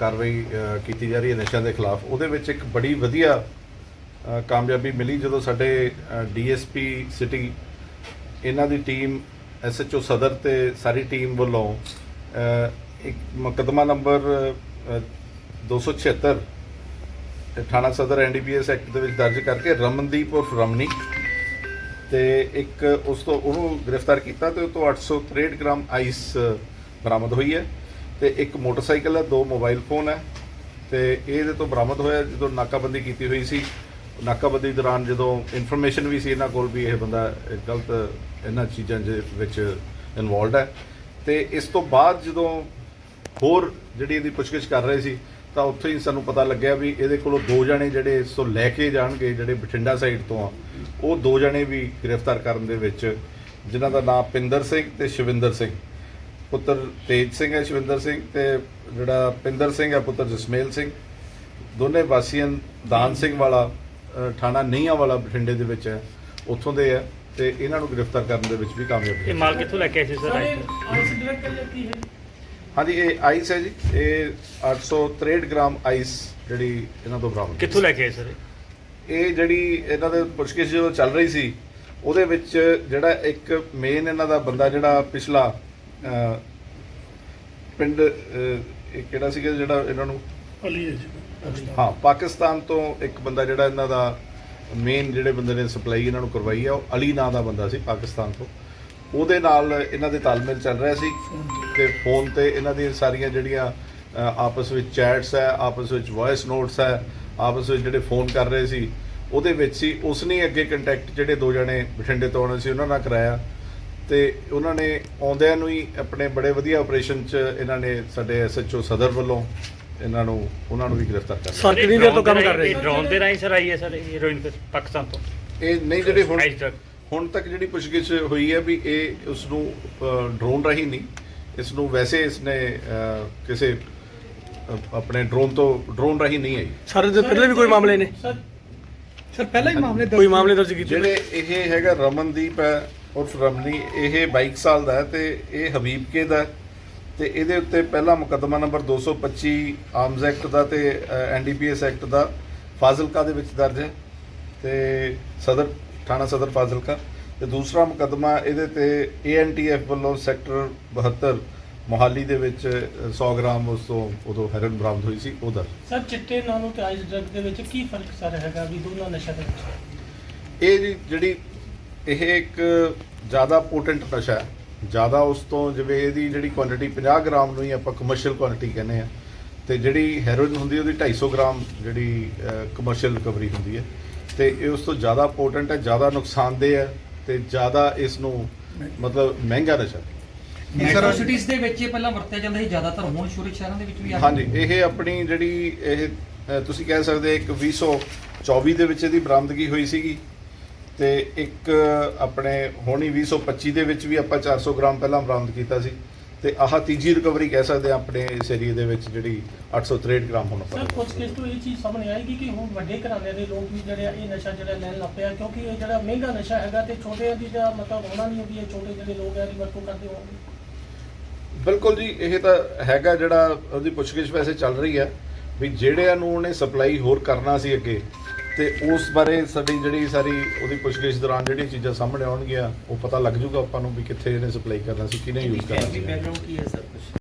ਕਾਰਵਾਈ ਕੀਤੀ ਜਾ ਰਹੀ ਹੈ ਨਸ਼ਿਆਂ ਦੇ ਖਿਲਾਫ। ਉਹਦੇ ਵਿੱਚ ਇੱਕ ਬੜੀ ਵਧੀਆ ਕਾਮਯਾਬੀ ਮਿਲੀ ਜਦੋਂ ਸਾਡੇ ਡੀਐਸਪੀ ਸਿਟੀ ਇਹਨਾਂ ਦੀ ਟੀਮ ਐਸਐਚਓ ਸਦਰ ਤੇ ਸਾਰੀ ਟੀਮ ਵੱਲੋਂ ਇੱਕ ਮੁਕੱਦਮਾ ਨੰਬਰ ਅ, 276 ਤੇ ਥਾਣਾ ਸਦਰ ਐਨਡੀਪੀਐਸ ਐਕਟ ਦੇ ਵਿੱਚ ਦਰਜ ਕਰਕੇ ਰਮਨਦੀਪ ਉਰਫ ਰਮਨੀ ਤੇ ਇੱਕ ਉਸ ਤੋਂ ਉਹਨੂੰ ਗ੍ਰਿਫਤਾਰ ਕੀਤਾ ਤੇ ਉਹ ਤੋਂ 863 ਗ੍ਰਾਮ ਆਈਸ ਬਰਾਮਦ ਹੋਈ ਹੈ। ਤੇ ਇੱਕ ਮੋਟਰਸਾਈਕਲ ਹੈ, ਦੋ ਮੋਬਾਈਲ ਫੋਨ ਹੈ ਤੇ ਇਹਦੇ ਤੋਂ ਬਰਾਮਦ ਹੋਇਆ ਜਦੋਂ ਨਾਕਾਬੰਦੀ ਕੀਤੀ ਹੋਈ ਸੀ। ਨਾਕਾਬੰਦੀ ਦੌਰਾਨ ਜਦੋਂ ਇਨਫੋਰਮੇਸ਼ਨ ਵੀ ਸੀ ਇਹਨਾਂ ਕੋਲ ਵੀ ਇਹ ਬੰਦਾ ਗਲਤ ਇਹਨਾਂ ਚੀਜ਼ਾਂ ਦੇ ਵਿੱਚ ਇਨਵੋਲਡ ਹੈ। ਤੇ ਇਸ ਤੋਂ ਬਾਅਦ ਜਦੋਂ ਹੋਰ ਜਿਹੜੀ ਇਹਦੀ ਪੁੱਛਗਿੱਛ ਕਰ ਰਹੇ ਸੀ, ਤਾਂ ਉੱਥੇ ਹੀ ਸਾਨੂੰ ਪਤਾ ਲੱਗਿਆ ਵੀ ਇਹਦੇ ਕੋਲੋਂ ਦੋ ਜਣੇ ਜਿਹੜੇ ਇਸ ਤੋਂ ਲੈ ਕੇ ਜਾਣਗੇ, ਜਿਹੜੇ ਬਠਿੰਡਾ ਸਾਈਡ ਤੋਂ ਆ, ਉਹ ਦੋ ਜਣੇ ਵੀ ਗ੍ਰਿਫਤਾਰ ਕਰਨ ਦੇ ਵਿੱਚ, ਜਿਨ੍ਹਾਂ ਦਾ ਨਾਮ ਪਿੰਦਰ ਸਿੰਘ ਤੇ ਸ਼ਿਵਿੰਦਰ ਸਿੰਘ। ਪੁੱਤਰ ਤੇਜ ਸਿੰਘ ਹੈ ਸ਼ਿਵਿੰਦਰ ਸਿੰਘ ਤੇ ਜਿਹੜਾ ਪਿੰਦਰ ਸਿੰਘ ਹੈ ਪੁੱਤਰ ਜਸਮੇਲ ਸਿੰਘ। ਦੋਨੇ ਵਾਸੀਆਂ ਦਾਨ ਸਿੰਘ ਵਾਲਾ ਥਾਣਾ ਨੀਹਾਂ ਵਾਲਾ ਬਠਿੰਡੇ ਦੇ ਵਿੱਚ ਹੈ ਉੱਥੋਂ ਦੇ ਹੈ ਤੇ ਇਹਨਾਂ ਨੂੰ ਗ੍ਰਿਫਤਾਰ ਕਰਨ ਦੇ ਵਿੱਚ ਵੀ ਕਾਮਯਾਬ ਇਹ ਹੋਏ ਮਾਲ ਕਿੱਥੋਂ ਲੈ ਕੇ ਆਏ ਸੀ ਸਰ? ਇਹ ਆਈਸ ਹੈ ਹਾਂਜੀ ਇਹ ਆਈਸ ਹੈ ਜੀ। ਇਹ 863 ਗ੍ਰਾਮ ਆਈਸ ਜਿਹੜੀ ਇਹਨਾਂ ਤੋਂ ਬਰਾਮਦ। ਕਿੱਥੋਂ ਲੈ ਕੇ ਆਏ ਸਰ ਇਹ? ਇਹ ਜਿਹੜੀ ਇਹਨਾਂ ਦੇ ਪੁੱਛਗਿੱਛ ਜਦੋਂ ਚੱਲ ਰਹੀ ਸੀ ਉਹਦੇ ਵਿੱਚ ਜਿਹੜਾ ਇੱਕ ਮੇਨ ਇਹਨਾਂ ਦਾ ਬੰਦਾ ਜਿਹੜਾ ਪਿਛਲਾ ਪਿੰਡ ਇਹ ਕਿਹੜਾ ਸੀਗਾ ਜਿਹੜਾ ਇਹਨਾਂ ਨੂੰ? ਅਲੀ ਹੈ ਜੀ। ਹਾਂ ਪਾਕਿਸਤਾਨ ਤੋਂ ਇੱਕ ਬੰਦਾ ਜਿਹੜਾ ਇਹਨਾਂ ਦਾ ਮੇਨ ਜਿਹੜੇ ਬੰਦੇ ਨੇ ਸਪਲਾਈ ਇਹਨਾਂ ਨੂੰ ਕਰਵਾਈ ਆ ਉਹ ਅਲੀ ਨਾਂ ਦਾ ਬੰਦਾ ਸੀ ਪਾਕਿਸਤਾਨ ਤੋਂ। ਉਹਦੇ ਨਾਲ ਇਹਨਾਂ ਦੇ ਤਾਲਮੇਲ ਚੱਲ ਰਿਹਾ ਸੀ ਤੇ ਫੋਨ ਤੇ ਇਹਨਾਂ ਦੀਆਂ ਸਾਰੀਆਂ ਜਿਹੜੀਆਂ ਆਪਸ ਵਿੱਚ ਚੈਟਸ ਹੈ ਆਪਸ ਵਿੱਚ ਵੌਇਸ ਨੋਟਸ ਹੈ ਆਪਸ ਵਿੱਚ ਜਿਹੜੇ ਫੋਨ ਕਰ ਰਹੇ ਸੀ ਉਹਦੇ ਵਿੱਚ ਸੀ। ਉਸਨੇ ਅੱਗੇ ਕੰਟੈਕਟ ਜਿਹੜੇ ਦੋ ਜਣੇ ਬਠਿੰਡੇ ਤੋਂ ਆਉਣੇ ਸੀ ਉਹਨਾਂ ਨਾਲ ਕਰਾਇਆ। ਤੇ ਉਹਨਾਂ ਨੇ ਆਉਂਦਿਆਂ ਨੂੰ ਹੀ ਆਪਣੇ ਬੜੇ ਵਧੀਆ ਆਪਰੇਸ਼ਨ 'ਚ ਇਹਨਾਂ ਨੇ ਸਾਡੇ ਐਸਐਚਓ ਸਦਰ ਵੱਲੋਂ ਇਹਨਾਂ ਨੂੰ ਉਹਨਾਂ ਨੂੰ ਵੀ ਗ੍ਰਿਫਤਾਰ ਕਰ ਲਿਆ। ਸਰ ਕਿੰਨੀ ਦੇਰ ਤੋਂ ਕੰਮ ਕਰ ਰਹੇ ਡਰੋਨ ਦੇ ਰਾਹੀਂ ਸਰ ਆਈ ਹੈ ਸਰ ਇਹ ਹੀਰੋਇਨ ਪਾਕਿਸਤਾਨ ਤੋਂ। ਇਹ ਨਹੀਂ ਜਿਹੜੇ ਹੁਣ ਹੁਣ ਤੱਕ ਜਿਹੜੀ ਪੁੱਛਗਿੱਛ ਹੋਈ ਹੈ ਵੀ ਇਹ ਉਸ ਨੂੰ ਡਰੋਨ ਰਾਹੀਂ ਨਹੀਂ ਇਸ ਨੂੰ ਵੈਸੇ ਇਸਨੇ ਅ, ਕਿਸੇ ਆਪਣੇ ਡਰੋਨ ਤੋਂ ਡਰੋਨ ਰਾਹੀਂ ਨਹੀਂ ਆਈ। ਸਰ ਇਹਦੇ ਪਹਿਲੇ ਵੀ ਕੋਈ ਮਾਮਲੇ ਨੇ? ਸਰ ਸਰ ਪਹਿਲਾਂ ਹੀ ਮਾਮਲੇ ਕੋਈ ਮਾਮਲੇ ਦਰਜ ਕੀਤੇ ਜਿਹੜੇ ਇਹ ਹੈਗਾ ਰਮਨਦੀਪ ਹੈ ਉਰਫ ਰਮਨੀ ਇਹ 22 ਸਾਲ ਦਾ ਹੈ ਤੇ ਇਹ ਹਬੀਬਕੇ ਦਾ ਹੈ। ਤੇ ਇਹਦੇ ਉੱਤੇ ਪਹਿਲਾ ਮੁਕੱਦਮਾ ਨੰਬਰ 225 ਆਰਮਜ਼ ਐਕਟ ਦਾ ਤੇ ਐਨਡੀਪੀਐਸ ਐਕਟ ਦਾ ਫਾਜ਼ਿਲਕਾ ਦੇ ਵਿੱਚ ਦਰਜ ਹੈ। ਤੇ ਸਦਰ ਥਾਣਾ ਸਦਰ ਫਾਜ਼ਿਲਕਾ। ਤੇ ਦੂਸਰਾ ਮੁਕੱਦਮਾ ਇਹਦੇ ਤੇ ਏਐਨਟੀਐਫ ਵੱਲੋਂ ਸੈਕਟਰ 72 ਮੋਹਾਲੀ ਦੇ ਵਿੱਚ ਅ, 100 ਗ੍ਰਾਮ ਉਸ ਤੋਂ ਉਦੋਂ ਹੈਰਨ ਬਰਾਮਦ ਹੋਈ ਸੀ ਉਹ ਦਰਜ। ਸਰ ਚਿੱਟੇ ਨਾਲੋਂ ਤੇ ਆਈਸ ਡਰਗ ਦੇ ਵਿੱਚ ਕੀ ਫ਼ਰਕ ਸਰ ਹੈਗਾ ਵੀ ਦੋਨਾਂ ਨਸ਼ਾ ਦੇ ਵਿੱਚ? ਇਹ ਜਿਹੜੀ ਇਹ ਇੱਕ ਜ਼ਿਆਦਾ ਪੋਟੈਂਟ ਨਸ਼ਾ ਹੈ। ਜ਼ਿਆਦਾ ਉਸ ਤੋਂ ਜਿਵੇਂ ਇਹਦੀ ਜਿਹੜੀ ਕੁਆਂਟੀਟੀ 50 ਗ੍ਰਾਮ ਨੂੰ ਹੀ ਆਪਾਂ ਕਮਰਸ਼ੀਅਲ ਕੁਆਂਟੀਟੀ ਕਹਿੰਦੇ ਆ ਤੇ ਜਿਹੜੀ ਹੈਰੋਇਨ ਹੁੰਦੀ ਹੈ ਉਹਦੀ 250 ਗ੍ਰਾਮ ਜਿਹੜੀ ਕਮਰਸ਼ੀਅਲ ਰਿਕਵਰੀ ਹੁੰਦੀ ਹੈ। ਤੇ ਇਹ ਉਸ ਤੋਂ ਜ਼ਿਆਦਾ ਪੋਟੈਂਟ ਹੈ ਜ਼ਿਆਦਾ ਨੁਕਸਾਨਦੇਹ ਹੈ ਤੇ ਜ਼ਿਆਦਾ ਇਸ ਨੂੰ ਮਤਲਬ ਮਹਿੰਗਾ ਨਸ਼ਾ ਹੈ। ਮੈਟਰੋ ਸਿਟੀਜ਼ ਦੇ ਵਿੱਚ ਇਹ ਪਹਿਲਾਂ ਵਰਤਿਆ ਜਾਂਦਾ ਸੀ ਜ਼ਿਆਦਾਤਰ ਹੁਣ ਸ਼ੁਰੂ ਸ਼ਹਿਰਾਂ ਦੇ ਵਿੱਚ ਵੀ ਆ ਹਾਂਜੀ ਇਹ ਆਪਣੀ ਜਿਹੜੀ ਇਹ ਤੁਸੀਂ ਕਹਿ ਸਕਦੇ ਇੱਕ 2024 ਦੇ ਵਿੱਚ ਇਹਦੀ ਬਰਾਮਦਗੀ ਹੋਈ ਸੀਗੀ। ਤੇ ਇੱਕ ਆਪਣੇ ਹੋਣੀ 2025 ਦੇ ਵਿੱਚ ਵੀ ਆਪਾਂ 400 ਗ੍ਰਾਮ ਪਹਿਲਾਂ ਬਰਾਮਦ ਕੀਤਾ ਸੀ ਤੇ ਆਹ ਤੀਜੀ ਰਿਕਵਰੀ ਕਹਿ ਸਕਦੇ ਆ ਆਪਣੇ ਇਸ ਏਰੀਏ ਦੇ ਵਿੱਚ ਜਿਹੜੀ 863 ਗ੍ਰਾਮ ਹੁਣ ਸਰ ਕੁਝ ਕਿਸ ਤੋਂ ਇਹ ਚੀਜ਼ ਸਾਹਮਣੇ ਆਏਗੀ ਕਿ ਹੁਣ ਵੱਡੇ ਘਰਾਣੇ ਦੇ ਲੋਕ ਵੀ ਜਿਹੜੇ ਆ ਇਹ ਨਸ਼ਾ ਜਿਹੜਾ ਲੈਣ ਲੱਗ ਪਿਆ ਕਿਉਂਕਿ ਇਹ ਜਿਹੜਾ ਮਹਿੰਗਾ ਨਸ਼ਾ ਹੈਗਾ ਤੇ ਛੋਟਿਆਂ ਦੀ ਜਿਹੜਾ ਮਤਲਬ ਹੋਣਾ ਨਹੀਂ ਹੁੰਦੀ ਹੈ ਛੋਟੇ ਜਿਹੜੇ ਲੋਕ ਆ ਦੀ ਵਰਤੋਂ ਕਰਦੇ ਹੋਣਗੇ। ਬਿਲਕੁਲ ਜੀ ਇਹ ਤਾਂ ਹੈਗਾ ਜਿਹੜਾ ਉਹਦੀ ਪੁੱਛਗਿੱਛ ਵੈਸੇ ਚੱਲ ਰਹੀ ਹੈ ਵੀ ਜਿਹੜਿਆਂ ਨੂੰ ਉਹਨੇ ਸਪਲਾਈ ਹੋਰ ਕਰਨਾ ਸੀ ਅੱਗੇ ਤੇ ਉਸ ਬਾਰੇ ਸਾਡੀ ਜਿਹੜੀ ਸਾਰੀ ਉਹਦੀ ਪੁੱਛਗਿੱਛ ਦੌਰਾਨ ਜਿਹੜੀਆਂ ਚੀਜ਼ਾਂ ਸਾਹਮਣੇ ਆਉਣਗੀਆਂ ਉਹ ਪਤਾ ਲੱਗ ਜੂਗਾ ਆਪਾਂ ਨੂੰ ਵੀ ਕਿੱਥੇ ਇਹਨੇ ਸਪਲਾਈ ਕਰਨਾ ਸੀ ਕਿਹਨੇ ਯੂਜ਼ ਕਰਨਾ ਸੀ। ਬੈਕਗ੍ਰਾਉਂਡ ਕੀ ਹੈ ਸਰ ਕੁਛ?